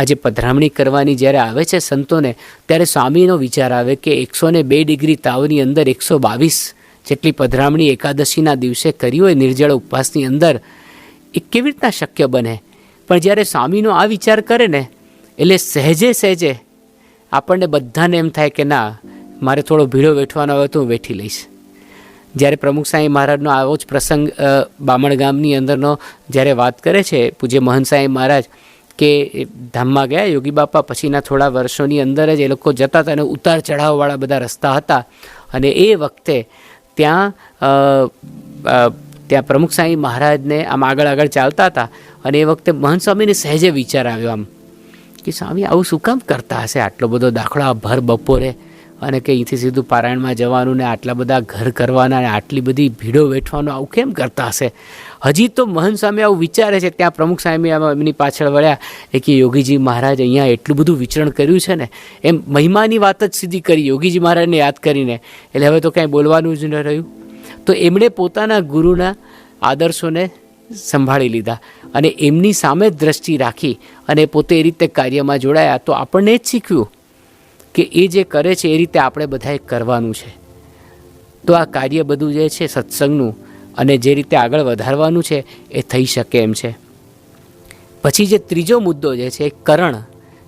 આ જે પધરામણી કરવાની જ્યારે આવે છે સંતોને, ત્યારે સ્વામીનો વિચાર આવે કે એકસો ને બે ડિગ્રી તાવની અંદર એકસો બાવીસ જેટલી પધરામણી એકાદશીના દિવસે કરી હોય નિર્જળ ઉપવાસની અંદર, એ કેવી રીતના શક્ય બને? પણ જ્યારે સ્વામીનો આ વિચાર કરે ને, એટલે સહેજે સહેજે આપણને બધાને એમ થાય કે ના, મારે થોડો ભીડો વેઠવાનો હોય તો હું વેઠી લઈશ. જ્યારે પ્રમુખ સાંઈ મહારાજનો આવો જ પ્રસંગ બામણ ગામની અંદરનો જ્યારે વાત કરે છે, પૂજ્ય મહન સાંઈ મહારાજ કે ધામમાં ગયા, યોગી બાપા પછીના થોડા વર્ષોની અંદર જ એ લોકો જતા હતા અને ઉતાર ચઢાવવાળા બધા રસ્તા હતા. અને એ વખતે ત્યાં ત્યાં પ્રમુખ સાંઈ મહારાજને આમ આગળ આગળ ચાલતા હતા અને એ વખતે મહંત સ્વામીને સહેજે વિચાર આવ્યો આમ કે સ્વામી, આવું શું કામ કરતા હશે? આટલો બધો દાખલો આ ભર બપોરે અને કે અહીંથી સીધું પારાયણમાં જવાનું ને આટલા બધા ઘર કરવાના અને આટલી બધી ભીડો વેઠવાનું આવું કેમ કરતા હશે? હજી તો મહંત સ્વામી આવું વિચારે છે, ત્યાં પ્રમુખ સ્વામી એમની પાછળ વળ્યા એ કે યોગીજી મહારાજ અહીંયા એટલું બધું વિચરણ કર્યું છે ને, એમ મહિમાની વાત જ સીધી કરી યોગીજી મહારાજને યાદ કરીને. એટલે હવે તો કાંઈ બોલવાનું જ ન રહ્યું. તો એમણે પોતાના ગુરુના આદર્શોને સંભાળી લીધા અને એમની સામે જ દ્રષ્ટિ રાખી અને પોતે એ રીતે કાર્યમાં જોડાયા. તો આપણને જ શીખ્યું કે એ જે કરે છે એ રીતે આપણે બધાએ કરવાનું છે. તો આ કાર્ય બધું જે છે સત્સંગનું અને જે રીતે આગળ વધારવાનું છે એ થઈ શકે એમ છે. પછી જે ત્રીજો મુદ્દો જે છે એ કરણ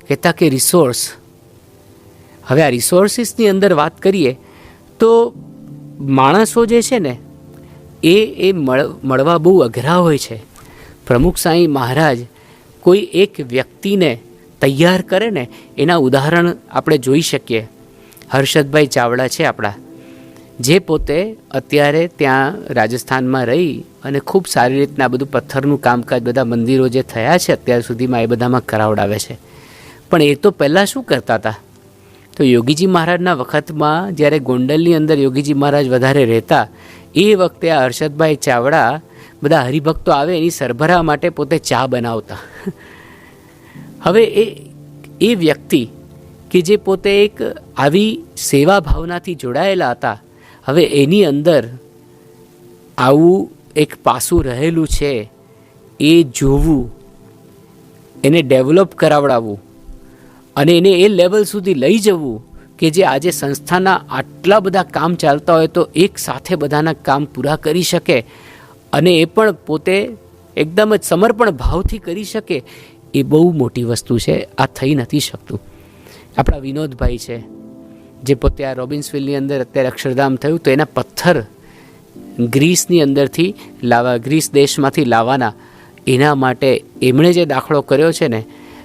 કહેતા કે રિસોર્સ હવે આ રિસોર્સિસની અંદર વાત કરીએ તો માણસો જે છે ને એ એ મળ મળવા બહુ અઘરા હોય છે. પ્રમુખ સાંઈ મહારાજ કોઈ એક વ્યક્તિને તૈયાર કરે ને, એના ઉદાહરણ આપણે જોઈ શકીએ. હર્ષદભાઈ ચાવડા છે આપણા. જે પોતે અત્યારે ત્યાં રાજસ્થાનમાં રહી અને ખૂબ સારી રીતના બધું પથ્થરનું કામકાજ, બધા મંદિરો જે થયા છે અત્યાર સુધીમાં એ બધામાં કરાવડાવે છે. પણ એ તો પહેલાં શું કરતા હતા? તો યોગીજી મહારાજના વખતમાં જ્યારે ગોંડલની અંદર યોગીજી મહારાજ વધારે રહેતા, એ વખતે આ હર્ષદભાઈ ચાવડા બધા હરિભક્તો આવે એની સરભરા માટે પોતે ચા બનાવતા. હવે એ એ વ્યક્તિ કે જે પોતે એક આવી સેવા ભાવનાથી જોડાયેલા હતા, હવે એની અંદર આવું એક પાસું રહેલું છે, એ જોવું, એને ડેવલપ કરાવડાવવું, અને એને એ લેવલ સુધી લઈ જવું કે જે આજે સંસ્થાના આટલા બધા કામ ચાલતા હોય તો એક સાથે બધાના કામ પૂરા કરી શકે, અને એ પણ પોતે એકદમ જ સમર્પણ ભાવથી કરી શકે એ બહુ મોટી વસ્તુ છે, આ થઈ નથી શકતું. આપણા વિનોદભાઈ છે, જે પોતે આ રોબિન્સવિલની અંદર અત્યારે અક્ષરધામ થયું, તો એના પથ્થર ગ્રીસની અંદરથી લાવવા ગ્રીસ દેશમાંથી લાવવાના એના માટે એમણે જે દાખલો કર્યો છે ને,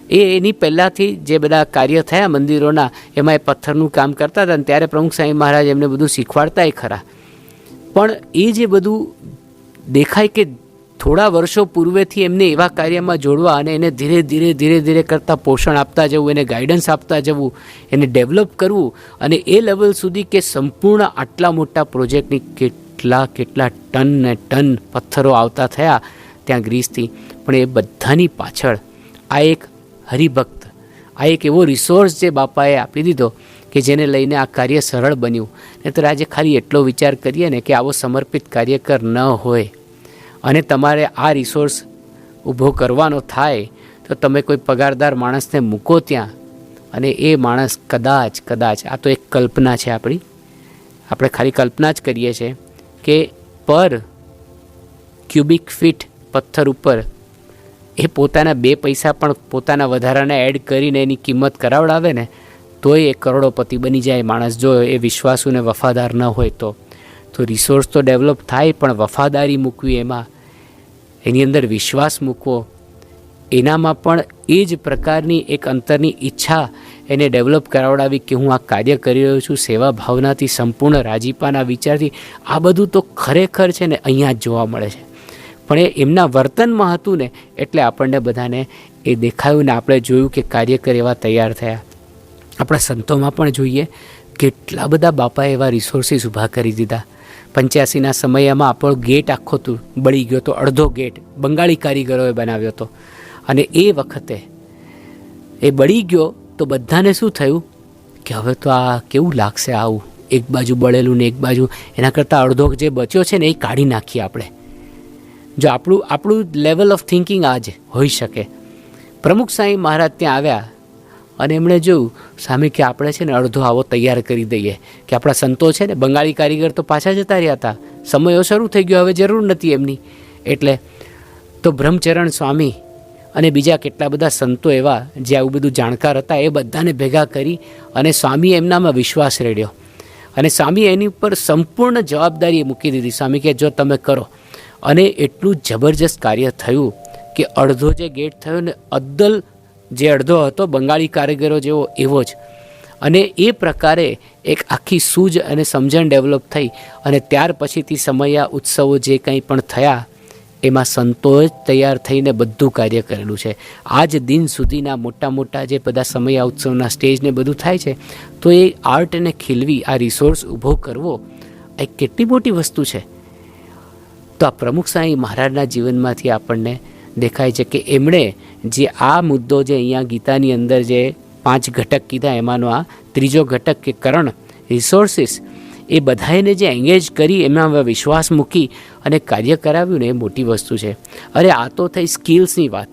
એ એની પહેલાંથી જે બધા કાર્ય થયા મંદિરોના, એમાં એ પથ્થરનું કામ કરતા હતા ને ત્યારે પ્રમુખ સાંઈ મહારાજ એમને બધું શીખવાડતાય ખરા. પણ એ જે બધું દેખાય કે થોડા વર્ષો પૂર્વેથી એમને એવા કાર્યમાં જોડવા અને એને ધીરે ધીરે ધીરે ધીરે કરતાં પોષણ આપતા જવું, એને ગાઈડન્સ આપતા જવું, એને ડેવલપ કરવું અને એ લેવલ સુધી કે સંપૂર્ણ આટલા મોટા પ્રોજેક્ટની કેટલા કેટલા ટન ને ટન પથ્થરો આવતા થયા ત્યાં ગ્રીસથી. પણ એ બધાની પાછળ આ એક હરિભક્ત, આ એક એવો રિસોર્સ જે બાપાએ આપી દીધો કે જેને લઈને આ કાર્ય સરળ બન્યું. નહીંતર આજે ખાલી એટલો વિચાર કરીએ ને કે આવો સમર્પિત કાર્યકર ન હોય. અને તમારે આ રિસોર્સ ઊભો કરવાનો થાય, તો તમે કોઈ પગારદાર માણસને મૂકો ત્યાં. અને એ માણસ કદાચ કદાચ, આ તો એક કલ્પના છે આપણી. આપણે ખાલી કલ્પના જ કરીએ છીએ કે પર ક્યુબિક ફીટ પથ્થર ઉપર એ પોતાના બે પૈસા પણ પોતાના વધારાના એડ કરીને એની કિંમત કરાવડાવે ને તોય એ કરોડોપતિ બની જાય માણસ જો એ વિશ્વાસુ ને વફાદાર ન હોય તો. તો રિસોર્સ તો ડેવલપ થાય પણ વફાદારી મૂકવી એમાં, એની અંદર વિશ્વાસ મૂકવો, એનામાં પણ એ જ પ્રકારની એક અંતરની ઈચ્છા એને ડેવલપ કરાવડાવી કે હું આ કાર્ય કરી રહ્યો છું, સેવા ભાવનાથી સંપૂર્ણ રાજીપાના વિચારથી, આ બધું તો ખરેખર છે ને અહીંયા જ જોવા મળે છે. પણ એ એમના વર્તનમાં હતું ને એટલે આપણને બધાને એ દેખાયું ને આપણે જોયું કે કાર્યકર એવા તૈયાર થયા. આપણા સંતોમાં પણ જોઈએ, કેટલા બધા બાપાએ એવા રિસોર્સિસ ઊભા કરી દીધા. પંચ્યાસીના સમયમાં આપણો ગેટ આખો બળી ગયો હતો, અડધો ગેટ બંગાળી કારીગરોએ બનાવ્યો હતો. અને એ વખતે એ બળી ગયો તો બધાને શું થયું? કે હવે તો આ કેવું લાગશે આવું? એક બાજુ બળેલું ને એક બાજુ, એના કરતાં અડધો જે બચ્યો છે ને એ કાઢી નાખીએ આપણે. જો આપણું આપણું લેવલ ઓફ થિંકિંગ આ હોઈ શકે. પ્રમુખ સાંઈ મહારાજ ત્યાં આવ્યા અને એમણે જોયું, સામે, કે આપણે છે ને અડધો આવો તૈયાર કરી દઈએ. કે આપણા સંતો છે ને બંગાળી કારીગર તો પાછા જતા રહ્યા હતા. સમયો શરૂ થઈ ગયો, હવે જરૂર નથી એમની. એટલે તો બ્રહ્મચરણ સ્વામી અને બીજા કેટલા બધા સંતો એવા જે આવું બધું જાણકાર હતા, એ બધાને ભેગા કરી અને સ્વામીએ એમનામાં વિશ્વાસ રેડ્યો. અને સ્વામીએ એની ઉપર સંપૂર્ણ જવાબદારી મૂકી દીધી. સ્વામી, કે જો તમે કરો. અને એટલું જબરજસ્ત કાર્ય થયું કે અડધો જે ગેટ થયો ને અદ્દલ જે અડધો હતો બંગાળી કારીગરો જેવો એવો જ. અને એ પ્રકારે એક આખી સૂઝ અને સમજણ ડેવલપ થઈ અને ત્યાર પછીથી સમયા ઉત્સવો જે કંઈ પણ થયા, એમાં સંતોષ તૈયાર થઈને બધું કાર્ય કરેલું છે. આજ દિન સુધીના મોટા મોટા જે બધા સમયા ઉત્સવના સ્ટેજને બધું થાય છે, તો એ આર્ટને ખીલવી, આ રિસોર્સ ઊભો કરવો એ કેટલી મોટી વસ્તુ છે. તો આ પ્રમુખ સાંઈ મહારાજના જીવનમાંથી આપણને દેખાય છે કે એમણે જે આ મુદ્દો જે અહીંયા ગીતાની અંદર જે પાંચ ઘટક કીધા, એમાંનો આ ત્રીજો ઘટક કે કરણ રિસોર્સિસ એ બધાને જે એંગેજ કરી, એમાં વિશ્વાસ મૂકી અને કાર્ય કરાવ્યું ને એ મોટી વસ્તુ છે. અરે આ તો થઈ સ્કિલ્સની વાત.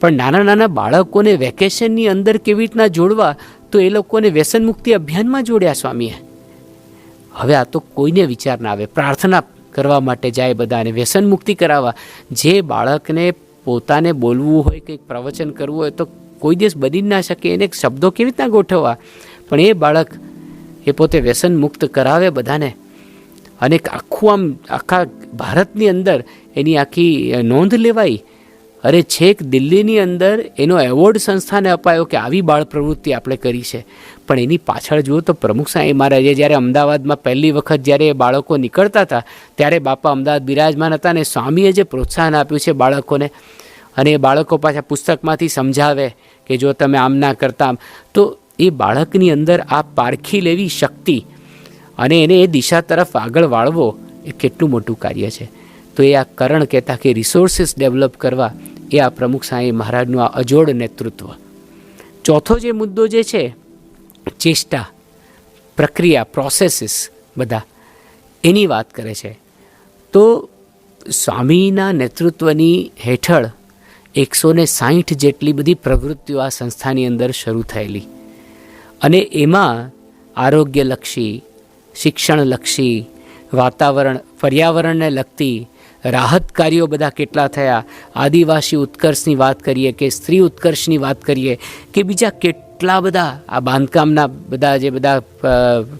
પણ નાના નાના બાળકોને વેકેશનની અંદર કેવી રીતના જોડવા, તો એ લોકોને વ્યસન મુક્તિ અભિયાનમાં જોડ્યા સ્વામીએ. હવે આ તો કોઈને વિચાર ના આવે. પ્રાર્થના કરવા માટે જાય બધાને, વ્યસન મુક્તિ કરાવવા. જે બાળકને પોતાને બોલવું હોય કંઈક પ્રવચન કરવું હોય તો કોઈ દિવસ બની ના શકે. એને શબ્દો કેવી રીતના ગોઠવવા? પણ એ બાળક એ પોતે વ્યસન મુક્ત કરાવે બધાને. અને આખું આમ આખા ભારતની અંદર એની આખી નોંધ લેવાઈ. અરે છેક દિલ્હીની અંદર એનો એવોર્ડ સંસ્થાને અપાયો કે આવી બાળ પ્રવૃત્તિ આપણે કરી છે. પણ એની પાછળ જુઓ તો પ્રમુખ સાંઈ મહારાજે જ્યારે અમદાવાદમાં પહેલી વખત જ્યારે એ બાળકો નીકળતા હતા, ત્યારે બાપા અમદાવાદ બિરાજમાન હતા અને સ્વામીએ જે પ્રોત્સાહન આપ્યું છે બાળકોને અને એ બાળકો પાછા પુસ્તકમાંથી સમજાવે કે જો તમે આમ ના કરતા તો એ બાળકની અંદર આ પારખી લેવી શક્તિ અને એને એ દિશા તરફ આગળ વાળવો એ કેટલું મોટું કાર્ય છે. તો એ આ કરણ કહેતા કે રિસોર્સિસ ડેવલપ કરવા એ આ પ્રમુખ સાંઈ મહારાજનું આ અજોડ નેતૃત્વ. ચોથો જે મુદ્દો જે છે, ચેષ્ટા, પ્રક્રિયા પ્રોસેસીસ બધા, એની વાત કરે છે. તો સ્વામીના નેતૃત્વની હેઠળ એકસો ને સાહીઠ જેટલી બધી પ્રવૃત્તિઓ આ સંસ્થાની અંદર શરૂ થયેલી. અને એમાં આરોગ્યલક્ષી, શિક્ષણલક્ષી, વાતાવરણ, પર્યાવરણને લગતી રાહત કાર્યો બધા કેટલા થયા? આદિવાસી ઉત્કર્ષની વાત કરીએ કે સ્ત્રી ઉત્કર્ષની વાત કરીએ કે બીજા કેટલા બધા આ બાંધકામના બધા જે બધા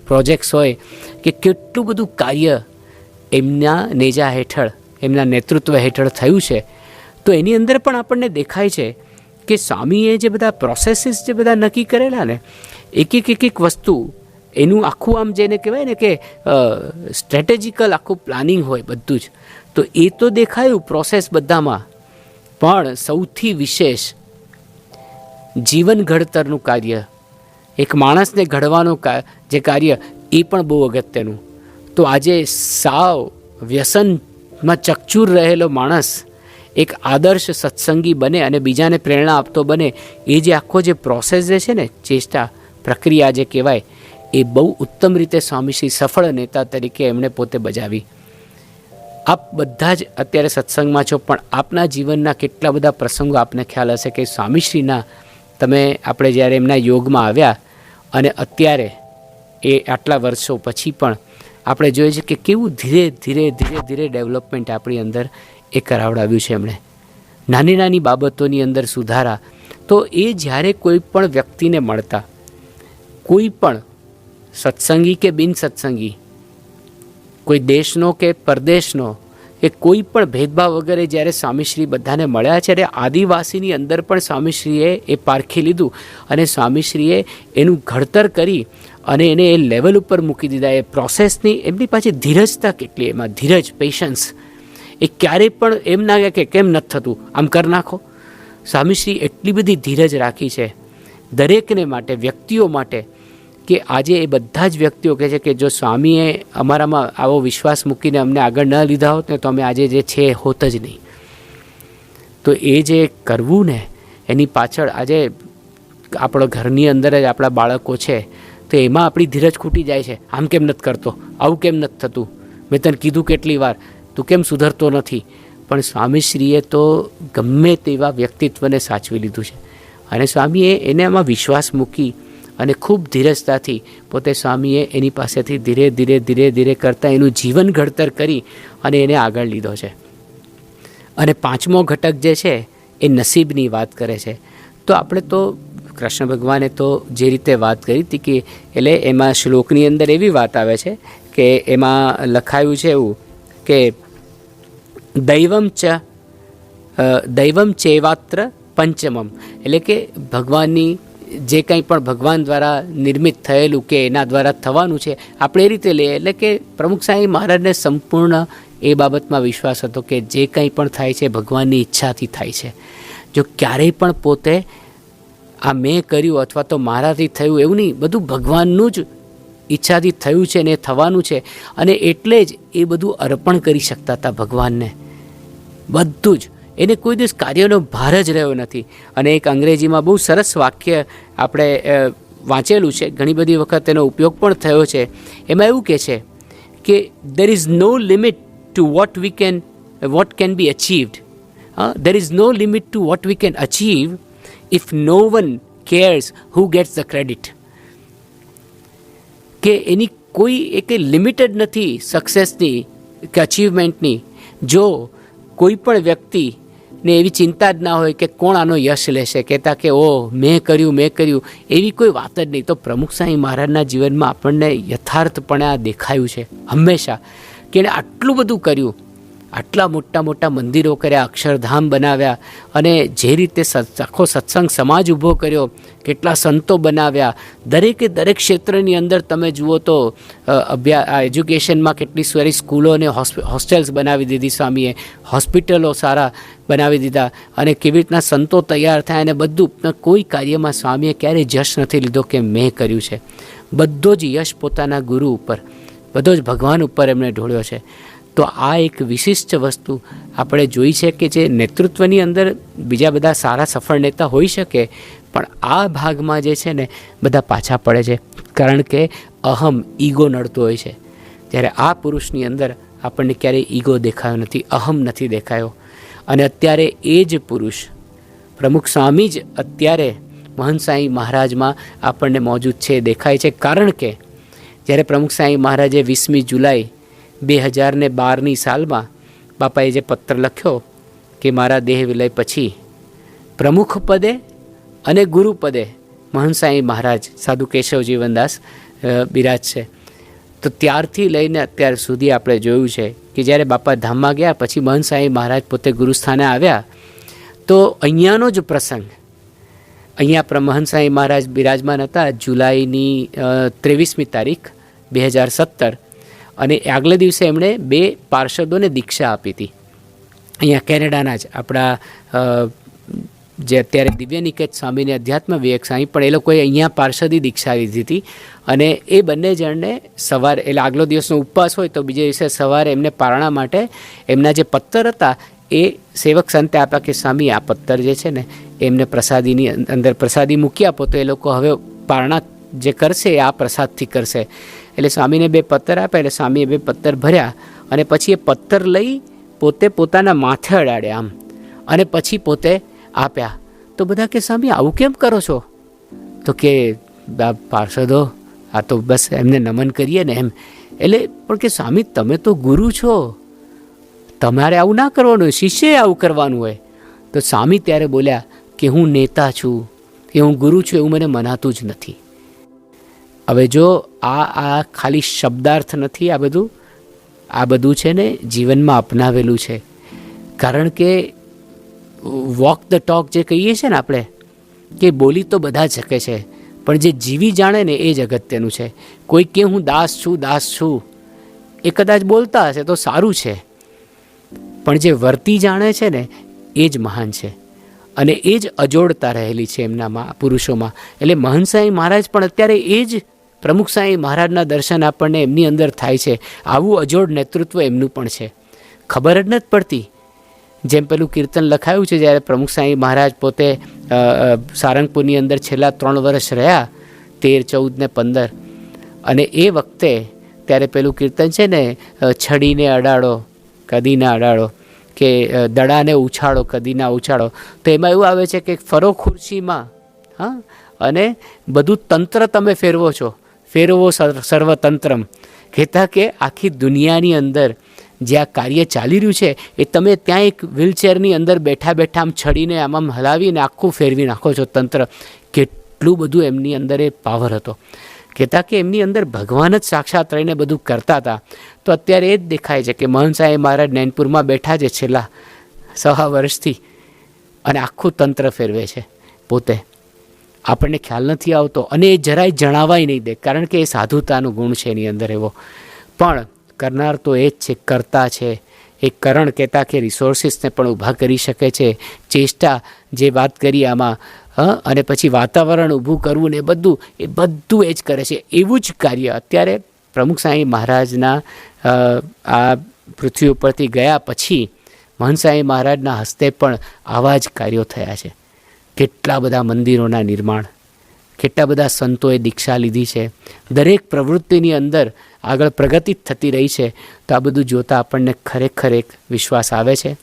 પ્રોજેક્ટ્સ હોય કે કેટલું બધું કાર્ય એમના નેજા હેઠળ, એમના નેતૃત્વ હેઠળ થયું છે? તો એની અંદર પણ આપણને દેખાય છે કે સ્વામીએ જે બધા પ્રોસેસીસ જે બધા નક્કી કરેલા ને એક એક એક એક વસ્તુ એનું આખું આમ જેને કહેવાય ને કે સ્ટ્રેટેજિકલ આખું પ્લાનિંગ હોય બધું જ. તો એ તો દેખાયું પ્રોસેસ બધામાં. પણ સૌથી વિશેષ જીવન ઘડતરનું કાર્ય, એક માણસને ઘડવાનું જે કાર્ય, એ પણ બહુ અગત્યનું. તો આજે સાવ વ્યસનમાં ચકચૂર રહેલો માણસ એક આદર્શ સત્સંગી બને અને બીજાને પ્રેરણા આપતો બને, એ જે આખો જે પ્રોસેસ જે છે ને, ચેષ્ટા પ્રક્રિયા જે કહેવાય, એ બહુ ઉત્તમ રીતે સ્વામીશ્રી સફળ નેતા તરીકે એમણે પોતે બજાવી. આપ બધા જ અત્યારે સત્સંગમાં છો, પણ આપના જીવનના કેટલા બધા પ્રસંગો આપને ખ્યાલ હશે કે સ્વામીશ્રીના તમે આપણે જ્યારે એમના યોગમાં આવ્યા અને અત્યારે એ આટલા વર્ષો પછી પણ આપણે જોઈએ છીએ કે કેવું ધીરે ધીરે ધીરે ધીરે ડેવલપમેન્ટ આપણી અંદર એ કરાવડાવ્યું છે એમણે. નાની નાની બાબતોની અંદર સુધારા. તો એ જ્યારે કોઈ પણ વ્યક્તિને મળતા, કોઈ પણ સત્સંગી કે બિન સત્સંગી, કોઈ દેશનો કે પરદેશનો કે કોઈ પણ ભેદભાવ વગેરે જ્યારે સ્વામીશ્રી બધાને મળ્યા છે, ત્યારે આદિવાસીની અંદર પણ સ્વામીશ્રીએ એ પારખી લીધું અને સ્વામીશ્રીએ એનું ઘડતર કરી અને એને એ લેવલ ઉપર મૂકી દીધા. એ પ્રોસેસની એમની પાછી ધીરજતા કેટલી? એમાં ધીરજ પેશન્સ એ ક્યારેય પણ એમ ના કે કેમ નથી થતું. આમ કરી નાખો. સ્વામીશ્રી એટલી બધી ધીરજ રાખી છે દરેકને માટે, વ્યક્તિઓ માટે, કે આજે એ બધા જ વ્યક્તિઓ કહે છે કે જો સ્વામીએ અમારામાં આવો વિશ્વાસ મૂકીને અમને આગળ ન લીધા હોત ને તો અમે આજે જે છે હોત જ નહીં. તો એ જે કરવું ને, એની પાછળ આજે આપણો ઘરની અંદર જ આપણા બાળકો છે, તો એમાં આપણી ધીરજ ખૂટી જાય છે. આમ કેમ નથી કરતો? આવું કેમ નથી થતું? મેં તને કીધું કેટલી વાર તું કેમ સુધરતો નથી? પણ સ્વામીશ્રીએ તો ગમે તેવા વ્યક્તિત્વને સાચવી લીધું છે. અને સ્વામીએ એને આમાં વિશ્વાસ મૂકી અને ખૂબ ધીરજતાથી પોતે સ્વામીએ એની પાસેથી ધીરે ધીરે ધીરે ધીરે કરતાં એનું જીવન ઘડતર કરી અને એને આગળ લીધો છે. અને પાંચમો ઘટક જે છે, એ નસીબની વાત કરે છે. તો આપણે તો કૃષ્ણ ભગવાને તો જે રીતે વાત કરી હતી કે એટલે એમાં શ્લોકની અંદર એવી વાત આવે છે કે એમાં લખાયું છે એવું કે દૈવમ ચ દૈવમ ચેવાત્ર પંચમમ એટલે કે ભગવાનની જે કંઈ પણ ભગવાન દ્વારા નિર્મિત થયેલું કે એના દ્વારા થવાનું છે આપણે એ રીતે લઈએ એટલે કે પ્રમુખ સાંઈ મહારાજને સંપૂર્ણ એ બાબતમાં વિશ્વાસ હતો કે જે કંઈ પણ થાય છે ભગવાનની ઈચ્છાથી થાય છે જો ક્યારેય પણ પોતે આ મેં કર્યું અથવા તો મારાથી થયું એવું નહીં બધું ભગવાનનું જ ઈચ્છાથી થયું છે ને થવાનું છે અને એટલે જ એ બધું અર્પણ કરી શકતા હતા ભગવાનને. બધું જ. એને કોઈ દિવસ કાર્યનો ભાર જ રહ્યો નથી. અને એક અંગ્રેજીમાં બહુ સરસ વાક્ય આપણે વાંચેલું છે. ઘણી બધી વખત એનો ઉપયોગ પણ થયો છે. એમાં એવું કહે છે કે there is no limit to what we can what can be achieved there is no limit to what we can achieve if no one cares who gets the credit કે એની કોઈ એક લિમિટેડ નથી સક્સેસની કે અચીવમેન્ટની જો કોઈ પણ વ્યક્તિ ને એવી ચિંતા જ ના હોય કે કોણ આનો યશ લેશે, કહેતા કે ઓ મેં કર્યું મેં કર્યું. એવી કોઈ વાત જ નહીં. તો પ્રમુખ સાંઈ મહારાજના જીવનમાં આપણને યથાર્થપણે આ દેખાયું છે હંમેશા કે એણે આટલું બધું કર્યું. આટલા મોટા મોટા મંદિરો કર્યા, અક્ષરધામ બનાવ્યા અને જે રીતે આખો સત્સંગ સમાજ ઊભો કર્યો, કેટલા સંતો બનાવ્યા. દરેકે દરેક ક્ષેત્રની અંદર તમે જુઓ તો અભ્યા એજ્યુકેશનમાં કેટલી સારી સ્કૂલો અને હોસ્ટેલ્સ બનાવી દીધી સ્વામીએ. હોસ્પિટલો સારા બનાવી દીધા અને કેવી રીતના સંતો તૈયાર થયા અને બધું કોઈ કાર્યમાં સ્વામીએ ક્યારેય જશ નથી લીધો કે મેં કર્યું છે. બધો જ યશ પોતાના ગુરુ ઉપર, બધો જ ભગવાન ઉપર એમણે ઢોળ્યો છે. તો આ એક વિશિષ્ટ વસ્તુ આપણે જોઈ છે કે જે નેતૃત્વની અંદર બીજા બધા સારા સફળ નેતા હોઈ શકે, પણ આ ભાગમાં જે છે ને બધા પાછા પડે છે. કારણ કે અહમ ઈગો નડતો હોય છે. જ્યારે આ પુરુષની અંદર આપણને ક્યારેય ઈગો દેખાયો નથી, અહમ નથી દેખાયો. અને અત્યારે એ જ પુરુષ, પ્રમુખ સ્વામી જ અત્યારે મહંત મહારાજમાં આપણને મોજૂદ છે, દેખાય છે. કારણ કે જ્યારે પ્રમુખ સાંઈ મહારાજે વીસમી જુલાઈ બે હજાર ને બારની સાલમાં બાપાએ જે પત્ર લખ્યો કે મારા દેહ વિલય પછી પ્રમુખ પદે અને ગુરુ પદે મહંસાઈ મહારાજ સાધુ કેશવ જીવનદાસ બિરાજ છે. તો ત્યારથી લઈને અત્યાર સુધી આપણે જોયું છે કે જ્યારે બાપા ધામમાં ગયા પછી મહંસાઈ મહારાજ પોતે ગુરુસ્થાને આવ્યા, તો અહીંયાનો જ પ્રસંગ. અહીંયા પ્ર સાંઈ મહારાજ બિરાજમાન હતા જુલાઈની ત્રેવીસમી તારીખ, બે હજાર સત્તર. અને આગલે દિવસે એમણે બે પાર્ષદોને દીક્ષા આપી હતી. અહીંયા કેનેડાના જ આપણા જે અત્યારે દિવ્ય નિકેત સ્વામીની અધ્યાત્મ વિવેક સ્વામી, પણ એ લોકોએ અહીંયા પાર્ષદી દીક્ષા લીધી હતી. અને એ બંને જણને સવારે, એટલે આગલો દિવસનો ઉપવાસ હોય તો બીજે દિવસે સવારે એમને પારણા માટે એમના જે પત્તર હતા, એ સેવક સંતે આપ્યા કે, સ્વામી, આ પત્તર જે છે ને, એમને પ્રસાદીની અંદર પ્રસાદી મૂકી આપો તો એ લોકો હવે પારણા જે કરશે, એ આ પ્રસાદથી કરશે. એટલે સ્વામીને બે પથ્થર આપ્યા એટલે સ્વામીએ બે પથ્થર ભર્યા અને પછી એ પથ્થર લઈ પોતે પોતાના માથે અડાડ્યા આમ. અને પછી પોતે આપ્યા. તો બધા કે, સ્વામી, આવું કેમ કરો છો? તો કે પાર્ષદો, આ તો બસ એમને નમન કરીએ ને એમ. એટલે પણ કે, સ્વામી, તમે તો ગુરુ છો. તમારે આવું ના કરવાનું હોય શિષ્યએ આવું કરવાનું હોય. તો સ્વામી ત્યારે બોલ્યા કે, હું નેતા છું. કે, હું ગુરુ છું, એવું મને મનાતું જ નથી. હવે જો આ આ ખાલી શબ્દાર્થ નથી આ બધું આ બધું છે ને જીવનમાં અપનાવેલું છે. કારણ કે વોક ધ ટોક જે કહીએ છીએ ને આપણે, કે બોલી તો બધા શકે છે, પણ જે જીવી જાણે ને એ જ અગત્યનું છે. કોઈ કે હું દાસ છું દાસ છું, એ કદાચ બોલતા હશે તો સારું છે. પણ જે વર્તી જાણે છે ને, એ જ મહાન છે. અને એ જ અજોડતા રહેલી છે એમનામાં, પુરુષોમાં. એટલે મહંસાઈ મહારાજ પણ અત્યારે એ જ પ્રમુખ સાંઈ મહારાજના દર્શન આપણને એમની અંદર થાય છે. આવું અજોડ નેતૃત્વ એમનું પણ છે. ખબર જ નથી પડતી. જેમ પેલું કીર્તન લખાયું છે, જ્યારે પ્રમુખ સાંઈ મહારાજ પોતે સારંગપુરની અંદર છેલ્લા ત્રણ વર્ષ રહ્યા, તેર, ચૌદ ને પંદર. અને એ વખતે ત્યારે પેલું કીર્તન છે ને છડીને અડાડો, કદીને અડાડો, કે દડાને ઉછાળો કદી ના ઉછાળો. તો એમાં એવું આવે છે કે ફરો ખુરશીમાં, હા? અને બધું તંત્ર તમે ફેરવો છો. ફેરવો સર્વતંત્રમ. કહેતા કે આખી દુનિયાની અંદર જે આ કાર્ય ચાલી રહ્યું છે, એ તમે ત્યાં એક વ્હીલચેરની અંદર બેઠા બેઠા આમ છડીને આમ આમ હલાવીને આખું ફેરવી નાખો છો તંત્ર. કેટલું બધું એમની અંદર એ પાવર હતો. કહેતા કે એમની અંદર ભગવાન જ સાક્ષાત રહીને બધું કરતા હતા. તો અત્યારે એ જ દેખાય છે કે મહન સાહેબ મહારાજ નૈનપુરમાં બેઠા છે છેલ્લા સવા વર્ષથી. અને આખું તંત્ર ફેરવે છે પોતે. આપણને ખ્યાલ નથી આવતો અને એ જરાય જણાવાય નહીં દે, કારણ કે એ સાધુતાનો ગુણ છે એની અંદર એવો. પણ કરનાર તો એ જ છે, કરતા છે. એ કરણ કહેતા કે રિસોર્સિસને પણ ઊભા કરી શકે છે. ચેષ્ટા જે વાત કરી આમાં અને પછી વાતાવરણ ઊભું કરવું ને બધું, એ બધું એ જ કરે છે. એવું જ કાર્ય. અત્યારે પ્રમુખ સાંઈ મહારાજના આ પૃથ્વી ઉપરથી ગયા પછી મહંત સાંઈ મહારાજના હસ્તે પણ આવા જ કાર્યો થયા છે. કેટલા બધા મંદિરોના નિર્માણ, કેટલા બધા સંતોએ દીક્ષા લીધી છે. દરેક પ્રવૃત્તિની અંદર આગળ પ્રગતિ થતી રહી છે. તો આ બધું જોતાં આપણને ખરેખર એક વિશ્વાસ આવે છે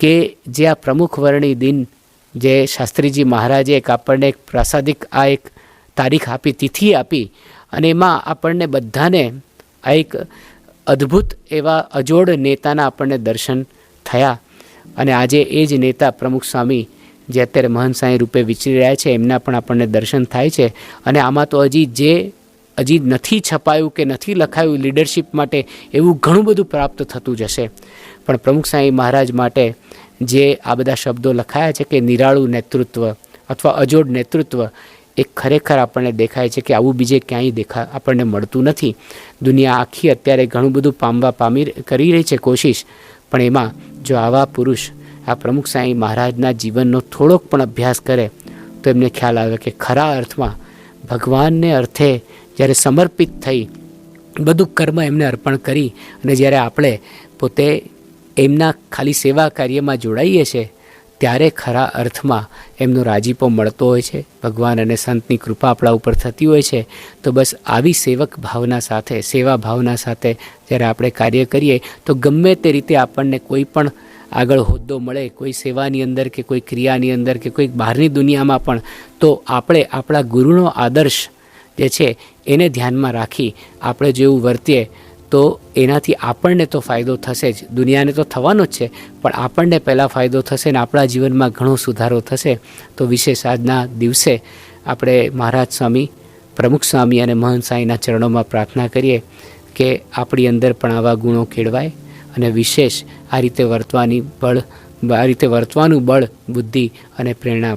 કે જે આ પ્રમુખ વર્ણી દિન જે શાસ્ત્રીજી મહારાજે એક આપણને એક પ્રાસાદિક આ એક તારીખ આપી, તિથિ આપી અને એમાં આપણને બધાને આ એક અદ્ભુત એવા અજોડ નેતાના આપણને દર્શન થયા. અને આજે એ જ નેતા પ્રમુખ સ્વામી જે અત્યારે મહંત સાંઈ રૂપે વિચરી રહ્યા છે, એમના પણ આપણને દર્શન થાય છે. અને આમાં તો હજી જે, હજી નથી છપાયું કે નથી લખાયું લીડરશિપ માટે એવું ઘણું બધું પ્રાપ્ત થતું જશે પણ પ્રમુખ સાંઈ મહારાજ માટે જે આ બધા શબ્દો લખાયા છે કે નિરાળું નેતૃત્વ અથવા અજોડ નેતૃત્વ, એ ખરેખર આપણને દેખાય છે કે આવું બીજે ક્યાંય દેખા, આપણને મળતું નથી. દુનિયા આખી અત્યારે ઘણું બધું પામવા પામી, કરી રહી છે કોશિશ. પણ એમાં જો આવા પુરુષ આ પ્રમુખ સાંઈ મહારાજના જીવનનો થોડોક પણ અભ્યાસ કરે, તો એમને ખ્યાલ આવે કે ખરા અર્થમાં ભગવાનને અર્થે જ્યારે સમર્પિત થઈ બધું કર્મ એમને અર્પણ કરી અને જ્યારે આપણે પોતે એમના ખાલી સેવા કાર્યમાં જોડાઈએ છીએ, ત્યારે ખરા અર્થમાં એમનો રાજીપો મળતો હોય છે. ભગવાન અને સંતની કૃપા આપણા ઉપર થતી હોય છે. તો બસ આવી સેવક ભાવના સાથે, સેવા ભાવના સાથે જ્યારે આપણે કાર્ય કરીએ, તો ગમે તે રીતે આપણને કોઈ પણ આગળ હોદ્દો મળે, કોઈ સેવાની અંદર કે કોઈ ક્રિયાની અંદર કે કોઈ બહારની દુનિયામાં પણ, તો આપણે આપણા ગુરુનો આદર્શ જે છે એને ધ્યાનમાં રાખી આપણે જેવું વર્તીએ, તો એનાથી આપણને તો ફાયદો થશે જ. દુનિયાને તો થવાનો જ છે, પણ આપણને પહેલાં ફાયદો થશે ને આપણા જીવનમાં ઘણો સુધારો થશે. તો વિશેષ આજના દિવસે આપણે મહારાજ સ્વામી, પ્રમુખ સ્વામી અને મહંત સાંઈના ચરણોમાં પ્રાર્થના કરીએ કે આપણી અંદર પણ આવા ગુણો કેળવાય. અને વિશેષ આ રીતે વર્તવાની બળ આ રીતે વર્તવાનું બળ બુદ્ધિ અને પ્રેરણા